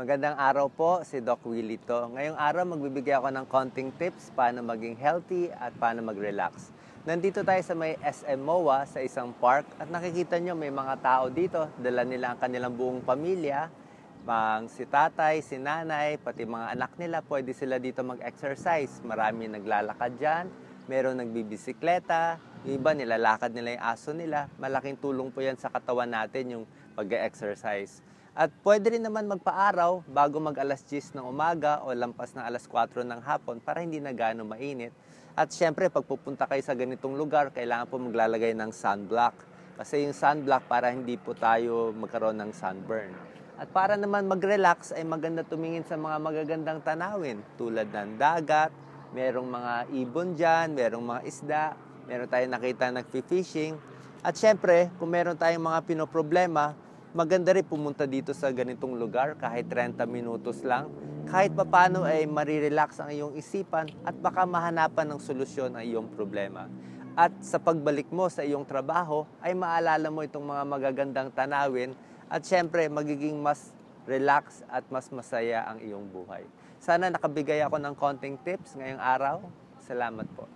Magandang araw po, si Doc Willie to. Ngayong araw magbibigay ako ng konting tips paano maging healthy at paano mag-relax. Nandito tayo sa may SM MOA sa isang park at nakikita nyo may mga tao dito. Dala nila ang kanilang buong pamilya. Mang si tatay, si nanay, pati mga anak nila, pwede sila dito mag-exercise. Marami naglalakad dyan, meron nagbibisikleta, iba nilalakad nila yung aso nila. Malaking tulong po yan sa katawan natin yung pag-exercise. At pwede rin naman magpaaraw bago mag alas 10 ng umaga o lampas ng alas 4 ng hapon para hindi na gaano mainit. At syempre, pag pupunta kayo sa ganitong lugar, kailangan po maglalagay ng sunblock. Kasi yung sunblock para hindi po tayo magkaroon ng sunburn. At para naman mag-relax ay maganda tumingin sa mga magagandang tanawin tulad ng dagat, merong mga ibon dyan, merong mga isda, meron tayong nakita nag-fishing. At syempre, kung meron tayong mga pinoproblema, maganda rin pumunta dito sa ganitong lugar kahit 30 minutos lang. Kahit papano ay marirelax ang iyong isipan at baka mahanapan ng solusyon ang iyong problema. At sa pagbalik mo sa iyong trabaho ay maalala mo itong mga magagandang tanawin at syempre magiging mas relax at mas masaya ang iyong buhay. Sana nakabigay ako ng konting tips ngayong araw. Salamat po.